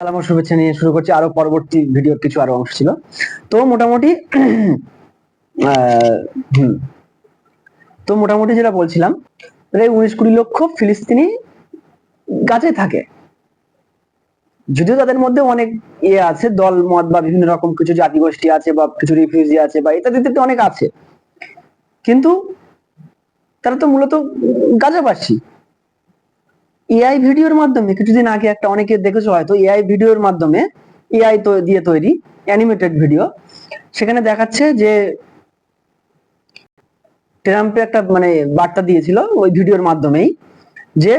সালাম শুভেচ্ছা নিয়ে শুরু করছি। আরও পরবর্তী ভিডিওর কিছু আরও অংশ ছিল। তো মোটামুটি তো মোটামুটি যেটা বলছিলাম প্রায় উনিশ কুড়ি লক্ষ ফিলিস্তিনি গাছে থাকে। যদিও তাদের মধ্যে অনেক ইয়ে আছে, দল, মত বা বিভিন্ন রকম কিছু জাতিগোষ্ঠী আছে বা কিছু রিফিউজি আছে বা ইত্যাদি অনেক আছে। কিন্তু তারা তো মূলত গাজাবাসী এআই ভিডিওর মাধ্যমে, কিছুদিন আগে একটা অনেকে দেখেছ হয়তো এআই ভিডিওর মাধ্যমে এআই তো দিয়ে তৈরি অ্যানিমেটেড ভিডিও সেখানে দেখাচ্ছে যে ট্রাম্পে একটা মানে বার্তা দিয়েছিল ওই ভিডিওর মাধ্যমেই, যে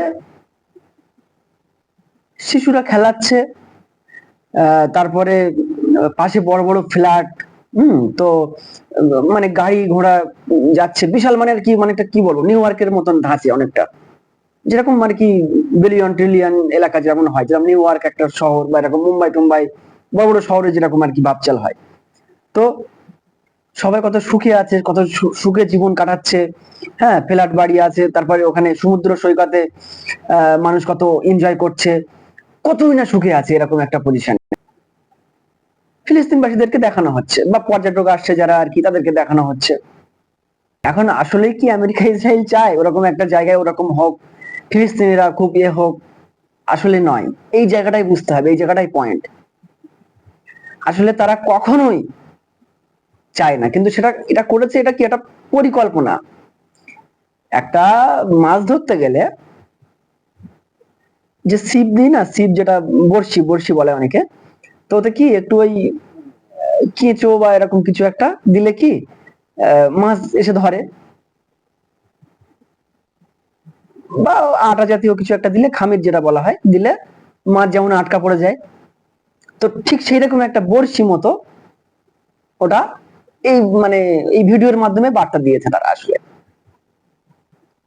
শিশুরা খেলাচ্ছে তারপরে পাশে বড় বড় ফ্ল্যাট, হুম, তো মানে গাড়ি ঘোড়া যাচ্ছে, বিশাল মানে আর কি মানে কি বলব নিউ ইয়র্কের মতন ধাঁচে অনেকটা। যেরকম মানে কি বিলিয়ন ট্রিলিয়ন এলাকা যেমন হয়, যেরকম নিউ ইয়র্ক একটা শহর বা এরকম মুম্বাই, টুম্বাই, বড় বড় শহরে যেরকম আর কি ভাবচাল হয়। তো সবাই কত সুখে আছে, কত সুখে জীবন কাটাচ্ছে। হ্যাঁ ফ্ল্যাট বাড়ি আছে, তারপরে ওখানে সমুদ্র সৈকতে মানুষ কত এনজয় করছে। কতই না সুখে আছে এরকম একটা পজিশন ফিলিস্তিনবাসীদেরকে দেখানো হচ্ছে বা পর্যটক আসছে যারা আর কি, তাদেরকে দেখানো হচ্ছে। এখন আসলেই কি আমেরিকা ইসরায়েল চায়? ওরকম একটা জায়গায় ওরকম হোক ফিলিস্তিনিরা খুব ইয়ে হোক, আসলে নয়। এই জায়গাটাই বুঝতে হবে, এই জায়গাটাই পয়েন্ট আসলে তারা কখনোই চায় না, কিন্তু সেটা, এটা করেছে, এটা কি একটা পরিকল্পনা? একটা মাছ ধরতে গেলে যে ছিপ দিই না, ছিপ যেটা বড়শি বড়শি বলে অনেকে, তো ওতে কি একটু ওই কেঁচো বা এরকম কিছু একটা দিলে কি মাছ এসে ধরে। বা আটা জাতীয় কিছু একটা দিলে খামির যেটা বলা হয়, দিলে মাছ যেমন আটকা পড়ে যায়। তো ঠিক সেই রকম একটা বড়শি মতো ওটা এই মানে এই ভিডিওর মাধ্যমে বার্তা দিয়েছে তারা আসলে।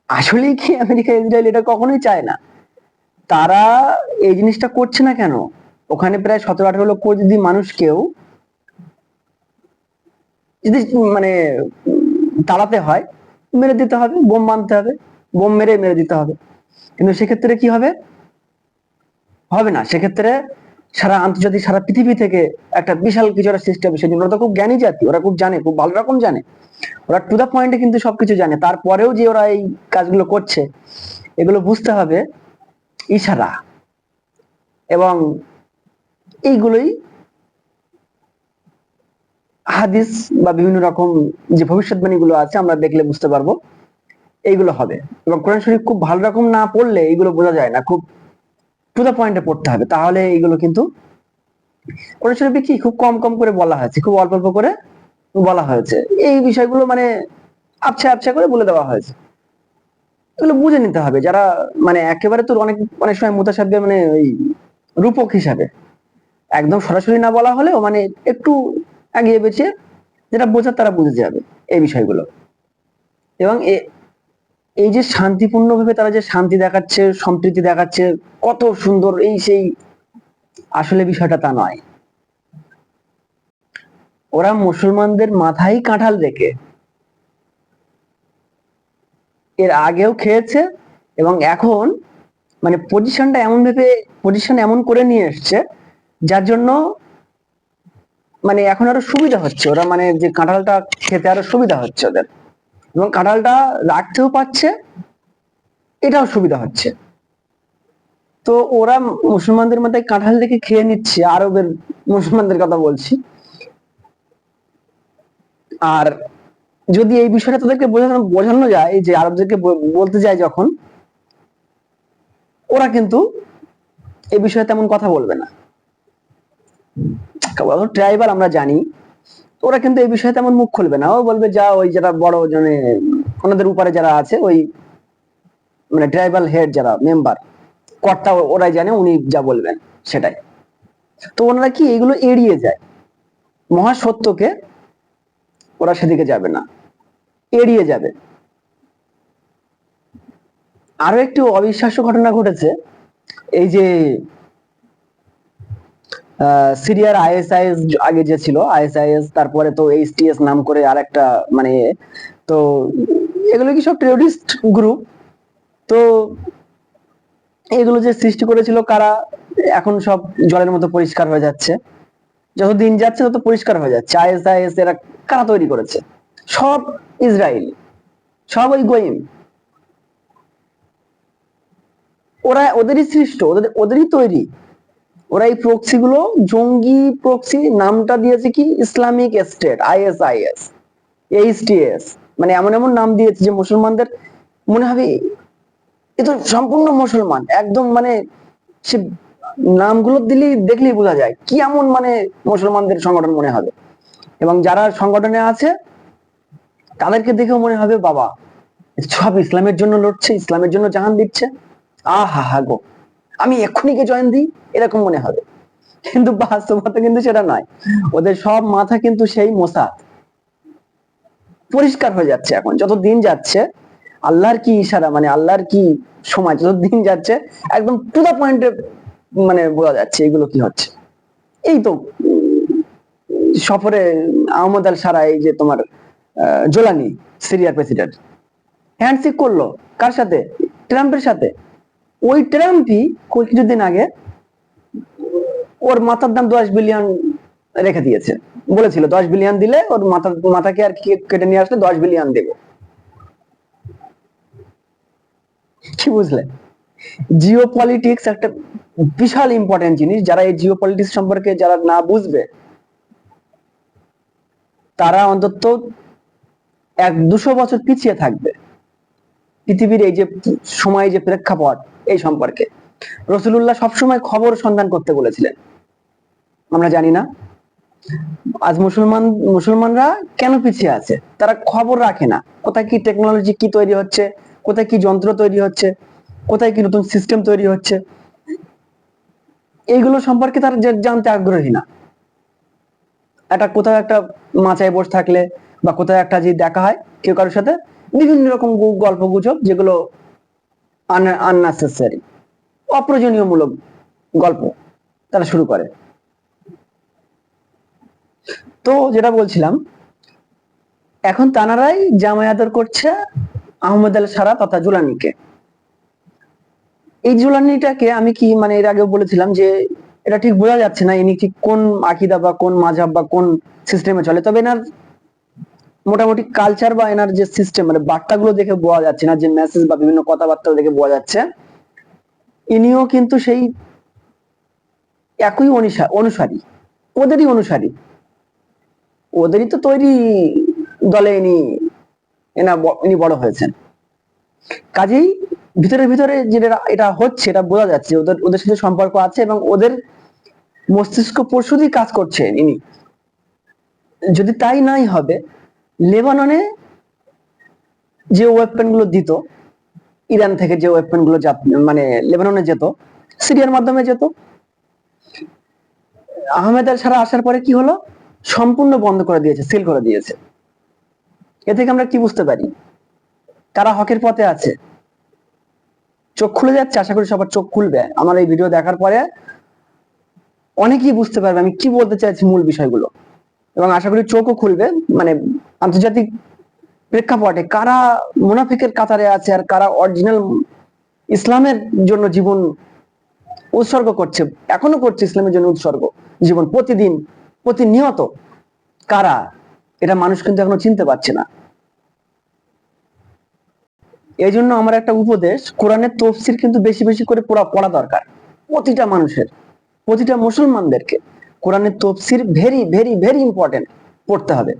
আসলে কি আমেরিকা ইসরায়েল এটা কখনোই চায় না। তারা এই জিনিসটা করছে না কেন? ওখানে প্রায় সতেরো আঠারো লক্ষ যদি মানুষ কেউ যদি মানে তাড়াতে হয়, মেরে দিতে হবে, বোম বাঁধতে হবে বোম মেরে মেরে দিতে হবে। কিন্তু সেক্ষেত্রে কি হবে? হবে না। সেক্ষেত্রে সারা আন্তর্জাতিক, সারা পৃথিবী থেকে একটা বিশাল কিছু একটা হবে সেজন্য ওরা তো খুব জ্ঞানী জাতি। ওরা খুব জানে, খুব ভালো রকম জানে। ওরা টু দা পয়েন্টে কিন্তু সবকিছু জানে। তারপরেও যে ওরা এই কাজগুলো করছে, এগুলো বুঝতে হবে ইশারা। এবং এইগুলোই হাদিস বা বিভিন্ন রকম যে ভবিষ্যৎবাণীগুলো আছে, আমরা দেখলে বুঝতে পারব। এইগুলো হবে। এবং কোরআন শরীফ খুব ভালো রকম না পড়লে এইগুলো বোঝা যায় না, খুব টু দা পয়েন্টে পড়তে হবে। তাহলে এইগুলো কিন্তু কোরআন শরীফে কি খুব কম কম করে বলা হয়েছে, খুব অল্প অল্প করে বলা হয়েছে। এই বিষয়গুলো মানে আবছা আবছা করে বলে দেওয়া হয়েছে। এগুলো বুঝে নিতে হবে। যারা মানে একেবারে তো অনেক অনেক সময় মুতাসাব্বে মানে ওই রূপক হিসাবে একদম সরাসরি না বলা হলেও মানে একটু এগিয়ে বেছে যেটা বোঝার তারা বুঝে যাবে এই বিষয়গুলো। এবং এই যে শান্তিপূর্ণভাবে তারা যে শান্তি দেখাচ্ছে, সম্প্রীতি দেখাচ্ছে, কত সুন্দর এই সেই আসলে বিষয়টা তা নয়। ওরা মুসলমানদের মাথায় কাঁঠাল রেখে এর আগেও খেয়েছে এবং এখন মানে পজিশনটা এমন ভেবে পজিশন এমন করে নিয়ে এসছে, যার জন্য মানে এখন আরও সুবিধা হচ্ছে। ওরা মানে যে কাঁঠালটা খেতে আরও সুবিধা হচ্ছে ওদের। এবং কাঁঠালটা রাখতেও পাচ্ছে এটাও সুবিধা হচ্ছে। তো ওরা মুসলমানদের মধ্যে কাঁঠাল দেখে খেয়ে নিচ্ছে, আরবের মুসলমানদের কথা বলছি। আর যদি এই বিষয়টা তাদেরকে বোঝানো বোঝানো যায়, যে আরবদেরকে বলতে যায় যখন, ওরা কিন্তু এই বিষয়ে তেমন কথা বলবে না। ট্রাইবাল আমরা জানি। ওরা কিন্তু এই বিষয়ে তেমন মুখ খুলবে না। ও বলবে, যা ওই যারা বড় মানে ওনাদের উপরে যারা আছে, ওই মানে ট্রাইবাল হেড যারা মেম্বার কর্তা ওরাই জানে, উনি যা বলবেন, সেটাই। তো ওনারা কি এগুলো এড়িয়ে যায়? মহা সত্যকে ওরা সেদিকে যাবে না, এড়িয়ে যাবে। আরও একটি অবিশ্বাস্য ঘটনা ঘটেছে, এই যে সিরিয়ার আইএসআইএস আগে যে ছিল আইএসআইএস তারপরে তো এইচটিএস নাম করে আরেকটা মানে তো এগুলো কি সব টেরোরিস্ট গ্রুপ তো এগুলো যে সৃষ্টি করেছিল কারা, এখন সব জলের মতো পরিষ্কার হয়ে যাচ্ছে। যত দিন যাচ্ছে তত পরিষ্কার হয়ে যাচ্ছে। আইএস আইএস এরা কারা তৈরি করেছে? সব ইসরায়েল। সব ওই গোয়েম। ওরা ওদেরই সৃষ্ট, ওদের, ওদেরই তৈরি। ওরা এই প্রক্সি গুলো, জঙ্গি প্রক্সি নামটা দিয়েছে কি? Islamic state IS IS HTS মানে এমন এমন নাম দিয়েছে যে মুসলমানদের মনে হবে এ তো সম্পূর্ণ মুসলমান। একদম মানে সে নামগুলো দিলেই, দেখলেই বোঝা যায় কি এমন মানে মুসলমানদের সংগঠন মনে হবে। এবং যারা সংগঠনে আছে, তাদেরকে দেখেও মনে হবে বাবা, সব ইসলামের জন্য লড়ছে, ইসলামের জন্য জাহান দিচ্ছে। আহা হা গো। আমি এক্ষুনি কে জয়েন দিই, এরকম মনে হবে। কিন্তু বাস্তবতা কিন্তু সেটা নয়। ওদের সব মাথা কিন্তু সেই মোসাদ। পরিষ্কার হয়ে যাচ্ছে এখন, যত দিন যাচ্ছে, আল্লাহর কি ইশারা মানে আল্লাহর কি সময়, যত দিন যাচ্ছে, একদম টু দা পয়েন্টে মানে বোঝা যাচ্ছে এগুলো কি হচ্ছে। এই তো সফরে আহমদ আল সারা এই যে তোমার জোলানি, সিরিয়ার প্রেসিডেন্ট। হ্যান্ডশেক করল, কার সাথে? ট্রাম্পের সাথে। ওই ট্রাম্পই কিছুদিন আগে ওর মাথার দাম দশ বিলিয়ন রেখে দিয়েছে। বলেছিল, দশ বিলিয়ন দিলে ওর মাথা মাথাকে আর কি কেটে নিয়ে আসলে দশ বিলিয়ন দেবে। কি বুঝলে? জিও পলিটিক্স একটা বিশাল ইম্পর্টেন্ট জিনিস। যারা এই জিও পলিটিক্স সম্পর্কে যারা না বুঝবে, তারা অন্তত এক দুশো বছর পিছিয়ে থাকবে। পৃথিবীর এই যে সময় যে প্রেক্ষাপট এই সম্পর্কে। রসুল্লাহ সবসময় খবর সন্ধান করতে বলেছিলেন। আমরা জানি না। আজ মুসলমান, মুসলমানরা কেন পিছিয়ে আছে? তারা খবর রাখে না। কোথায় কি টেকনোলজি কি তৈরি হচ্ছে? কোথায় কি যন্ত্র তৈরি হচ্ছে? কোথায় কি নতুন সিস্টেম তৈরি হচ্ছে? এইগুলো সম্পর্কে তারা জানতে আগ্রহী না। একটা কোথাও একটা মাচায় বসে থাকলে বা কোথাও একটা যে দেখা হয়, কেউ কারোর সাথে বিভিন্ন রকম গল্প গুজব যেগুলো আননেসেসারি অপ্রয়োজনীয় মূলক গল্প তারা শুরু করে। তো যেটা বলছিলাম, এখন তানারাই জামাই আদর করছে আহমেদ আল সারা তথা জুলানিকে। এই জুলানিটাকে আমি কি মানে এর আগেও বলেছিলাম যে এটা ঠিক বোঝা যাচ্ছে না ইনি ঠিক কোন আকিদা বা কোন মাঝাব বা কোন সিস্টেমে চলে, তবে এনার মোটামুটি কালচার বা এনার যে সিস্টেম মানে বার্তাগুলো দেখে বোঝা যাচ্ছে না, যে মেসেজ বা বিভিন্ন কথাবার্তা দেখে বোঝা যাচ্ছে। ইনিও কিন্তু সেই একই অনুসারী। ওদেরই অনুসারী। ওদেরই তো তৈরি দলে ইনি, এনা ইনি বড় হয়েছেন। কাজেই ভিতরে ভিতরে যেটা, এটা হচ্ছে, এটা বোঝা যাচ্ছে, ওদের ওদের সাথে সম্পর্ক আছে এবং ওদের মস্তিষ্ক পরশুদি কাজ করছে ইনি। যদি তাই নাই হবে লেবাননে যে ওয়েপেনগুলো দিত, ইরান থেকে যে ওয়েপেনগুলো মানে লেবাননে যেত, সিরিয়ার মাধ্যমে যেত, আহমেদ আল সারা আসার পরে কি হলো? সম্পূর্ণ বন্ধ করে দিয়েছে সিল করে দিয়েছে। এ থেকে আমরা কি বুঝতে পারি? কারা হকের পথে আছে? চোখ খুলে যাচ্ছে, আশা করি সবার চোখ খুলবে। আমার এই ভিডিও দেখার পরে অনেকেই বুঝতে পারবে আমি কি বলতে চাইছি মূল বিষয়গুলো। এবং আশা করি চোখও খুলবে মানে আন্তর্জাতিক প্রেক্ষাপটে কারা মুনাফিকের কাতারে আছে আর কারা অরিজিনাল ইসলামের জন্য জীবন উৎসর্গ করছে, এখনও করছে ইসলামের জন্য উৎসর্গ জীবন প্রতিদিন, প্রতিনিয়ত, কারা? এটা মানুষ কিন্তু এখনও চিনতে পারছে না। এই জন্য আমার একটা উপদেশ, কোরআনের তফসির কিন্তু বেশি বেশি করে পড়া পড়া দরকার প্রতিটা মানুষের, প্রতিটা মুসলমানদেরকে। কোরআনের তফসির ভেরি ভেরি ভেরি ইম্পর্টেন্ট পড়তে হবে।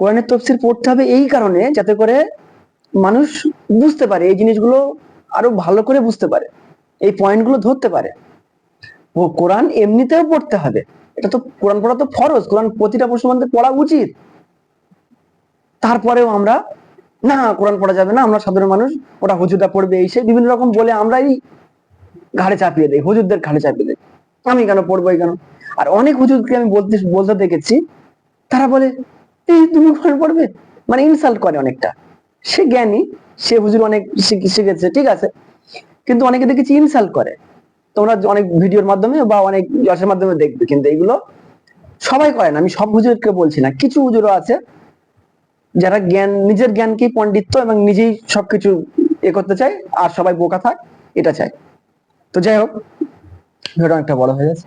কোরআনের তফসির পড়তে হবে এই কারণে যাতে করে মানুষ বুঝতে পারে, এই জিনিসগুলো আরও ভালো করে বুঝতে পারে, এই পয়েন্টগুলো ধরতে পারে। ও কোরআন এমনিতেও পড়তে হবে। এটা তো কোরআন পড়া তো ফরজ, কোরআন প্রতিটা মুসলমানদের পড়া উচিত। তারপরেও আমরা, না, কোরআন পড়া যাবে না, আমরা সাধারণ মানুষ, ওটা হুজুরটা পড়বে, এই সেই বিভিন্ন রকম বলে আমরাই ঘাড়ে চাপিয়ে দেই, হুজুরদের ঘাড়ে চাপিয়ে দেই। আমি কেন পড়ব এই কেন? আর অনেক হুজুরকে আমি বলতে বলতে দেখেছি, তারা বলে এই তুমি কোরআন পড়বে? মানে ইনসাল্ট করে অনেকটা। সে জ্ঞানী, সে হুজুর অনেক শিখেছে, ঠিক আছে? কিন্তু অনেকে দেখেছি ইনসাল্ট করে। তোমরা অনেক ভিডিওর মাধ্যমে বা অনেক মাধ্যমে দেখবে, কিন্তু এগুলো সবাই করে না। আমি সব হুজুরকে বলছি না। কিছু হুজুরও আছে যারা জ্ঞান, নিজের জ্ঞানকেই পণ্ডিত্য এবং নিজেই সবকিছু এ করতে চায়, আর সবাই বোকা থাক, এটা চায়। তো যাই হোক ভিডিওটা অনেকটা বড় হয়ে গেছে।